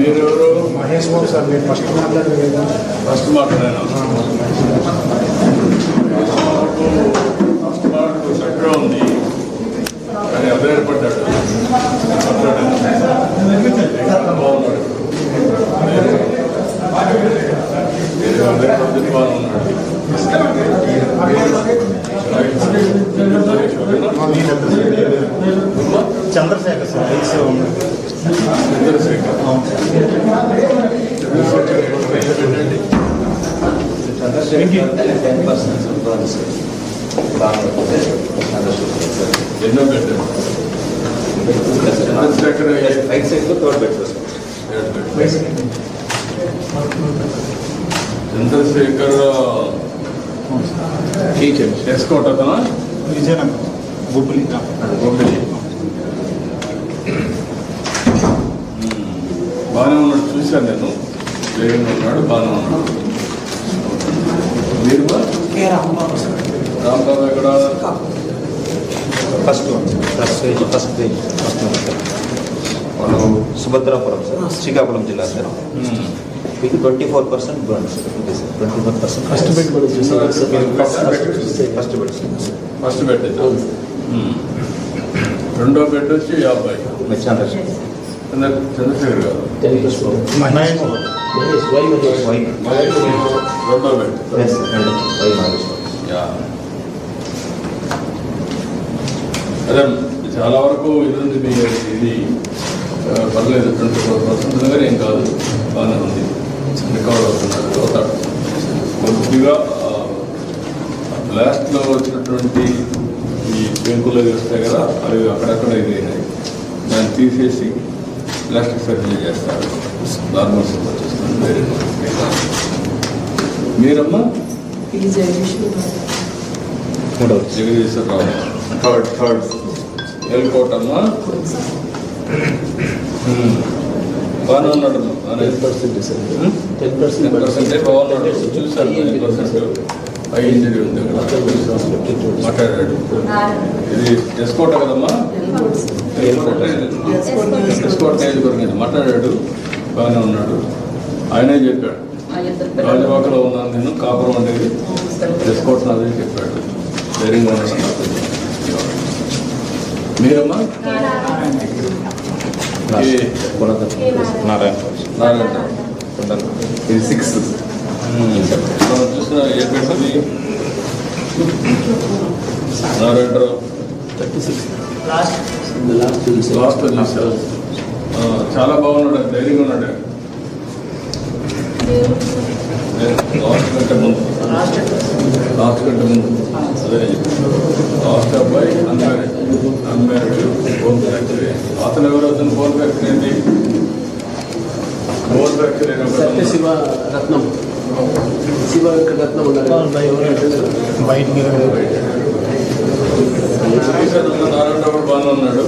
మీరెవరు మహేష్ బాబు సార్ మీరు ఫస్ట్ మాట్లాడలేదు ఫస్ట్ మాట్లాడాను ఫస్ట్ మాట్లాడు చక్కగా ఉంది కానీ అభ్యర్థపడ్డాడు మాట్లాడాను బాగున్నాడు మీరు అభ్యర్థి బాగున్నాడు చంద్రశేఖర్ సార్ ఐసీ చంద్రశేఖర్ టెన్ పర్సెంట్ సూపర్స్ ఎన్నో పెట్టారు చంద్రశేఖర్ రైట్ సైడ్లో థర్డ్ బెడ్ వస్తుంది చంద్రశేఖర్ టీచర్ ఎస్కోట్ అతనా విజయనగరం బొబ్బులి ఒకటి బాగానే ఉన్నాడు చూశాను నేను. వేగంగా ఉన్నాడు బాగానే ఉన్నాడు. మీరు? రాంబాబు ఎక్కడ? First one. First page first page first మనం సుభద్రాపురం సార్ శ్రీకాకుళం జిల్లా సార్. మీకు twenty four percent brand sir twenty four percent first bed first bed first bed. రెండో బెడ్ వచ్చి యాభై. చంద్రశేఖర్ చంద్రశేఖర్ గారు. రెండో బెడ్. యా. అదే చాలా వరకు ఇది మీ ఇది పర్లేదు ట్వంటీ ఫోర్ పర్సెంట్ కానీ ఏం కాదు. బాగానే ఉంది. రికవర్ అవుతున్నారు. అవుతాడు కొద్దిగా లాస్ట్లో వచ్చినటువంటి ఈ పెంకులు వస్తాయి కదా అవి అక్కడక్కడ ఇది అయినాయి దాన్ని తీసేసి ప్లాస్టిక్ సర్జరీ చేస్తారు. నార్మల్ వచ్చేస్తుంది వేరే మీరమ్మా? జగదీశ్వరరావు థర్డ్ థర్డ్ ఎల్కోటమ్మ బాగానే ఉన్నాడమ్మా బాగానే టెన్ పర్సెంటే బాగున్నాడు చూశాను. టెన్ పర్సెంట్ హై ఇంజరీ ఉంది ఇక్కడ మాట్లాడాడు ఇది ఎస్కోట కదమ్మా ఎస్కోట్ ఎస్కోట నియోజకవర్గం మాట్లాడాడు బాగానే ఉన్నాడు ఆయనే చెప్పాడు రాజవాకలో ఉన్నాను నేను కాపురం ఉండేది ఎస్కోట్ నాదని చెప్పాడు ధైర్యంగా ఉన్నాడు మీరమ్మా ఏ నారాయణ నారాయణ ఇది సిక్స్త్ మనం చూసిన ఏ పెట్టి నారాయణరావు లాస్ట్ చూసారు చాలా బాగున్నాడు ధైర్యంగా ఉన్నాడు లాస్ట్ కంటే ముందు లాస్ట్ కంటే ముందు అదే లాస్ట్ అబ్బాయి అన్మ్యారీడ్ అన్మ్యారీడ్ బోన్ ఫ్రాక్చర్ అతను ఎవరు అతను బోన్ ఫ్రాక్చర్ ఏంటి బోన్ ఫ్రాక్చర్ సత్య శివ రత్నం. శివ వెంకట రత్నం ఉన్నారు బయటికి నారాయణరావు కూడా బాగానే ఉన్నాడు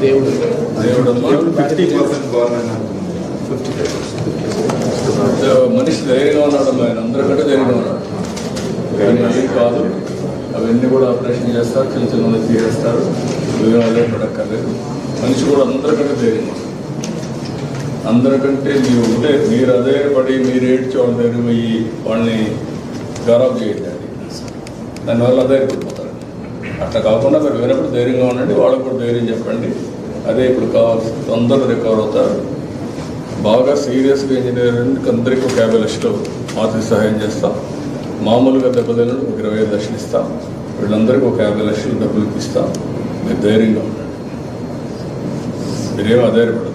దేవుడు దేవుడు ఫిఫ్టీ పర్సెంట్. గవర్నమెంట్ మనిషి ధైర్యంగా ఉన్నాడు ఆయన అందరికంటే ధైర్యంగా ఉన్నాడు. కానీ అది కాదు. అవన్నీ కూడా ఆపరేషన్ చేస్తారు. చిన్న చిన్న తీసేస్తారు. నువ్వేం ఆధారపడక్కర్లేదు మనిషి కూడా అందరికంటే ధైర్యంగా ఉన్నాడు. అందరికంటే మీరు ఉంటే మీరు అధైర్యపడి మీరు ఏడ్చోండి వాళ్ళ పోయి వాళ్ళని గౌరవ చేయండి. అది దానివల్ల అధైర్యపడిపోతారు అట్లా కాకుండా మీరు వినప్పుడు ధైర్యంగా ఉండండి వాళ్ళకు కూడా ధైర్యం చెప్పండి. అదే ఇప్పుడు కావాల్సి అందరూ రికవర్ అవుతారు. బాగా సీరియస్గా ఇంజనీరింగ్ అందరికీ ఒక యాభై లక్షలు సహాయం చేస్తాం. మామూలుగా దెబ్బతినడు ఒక ఇరవై ఐదు లక్షలు ఇస్తాం. వీళ్ళందరికీ ఒక యాభై లక్షలు డబ్బులు ఇస్తాం మీరు ధైర్యంగా ఉండండి. మీరేమో అధైర్యపడదు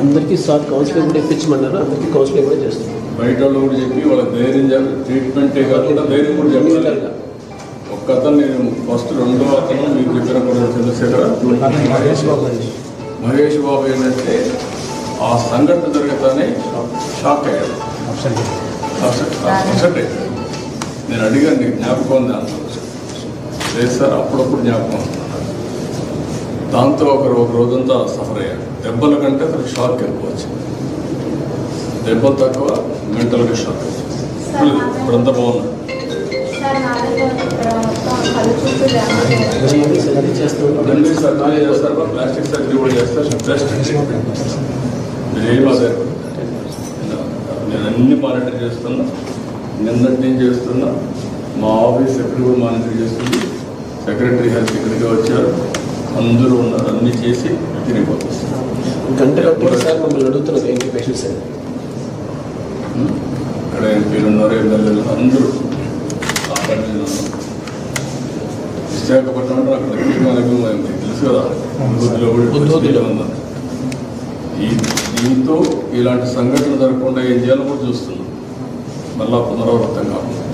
అందరికీ సార్ కౌన్సిలింగ్ కూడా ఇప్పించమన్నారు అందరికీ కౌన్సిలింగ్ కూడా చేస్తున్నాం బయట వాళ్ళు కూడా చెప్పి వాళ్ళకి ధైర్యం ట్రీట్మెంటే కాకుండా ధైర్యం కూడా చెప్పాలి. ఒక్క అతను నేను ఫస్ట్ రెండో అతను మీకు చెప్పిన కూడా చంద్రశేఖర మహేష్ బాబు. అండి మహేష్ బాబు ఏంటంటే ఆ సంఘటన జరగతానే షాక్ అయ్యాడు. అప్సెంట్ అప్సెట్ నేను అడిగాను నీకు జ్ఞాపకం ఉంది? లేదు సార్ అప్పుడప్పుడు జ్ఞాపకం ఉంది. దాంతో ఒకరు ఒక రోజంతా సఫర్ అయ్యాడు దెబ్బల కంటే అతనికి షాక్ ఎక్కువ వచ్చింది. దెబ్బలు తక్కువ మెంటల్గా షాక్ ఇప్పుడు ఇప్పుడంతా బాగున్నాడు ప్లాస్టిక్ సర్జరీ కూడా చేస్తారు బెస్ట్ మీరు ఆధారపడదు నేను అన్ని మానిటర్ చేస్తున్నా. నిన్నటి నుంచి చేస్తున్నా. మా ఆఫీస్ సెక్రటరీ కూడా మానిటర్ చేస్తుంది. సెక్రటరీ హెల్త్ ఇక్కడికి వచ్చారు. అందరూ ఉన్నారు. అన్ని చేసి తిరిగి పంపిస్తారు గంట గంటకి సార్ మమ్మల్ని అడుగుతున్నారు ఏంటి పేషెంట్స్ ఇక్కడ ఎంపీలు ఉన్నారు ఎమ్మెల్యేలు అందరూ. విశాఖపట్నం అంటే అక్కడ తెలుసు కదా. ఉన్నారు ఈ దీంతో ఇలాంటి సంఘటన జరగకుండా ఏం చేయాలో కూడా చూస్తున్నాం. మళ్ళా పునరావృతం కాకుండా.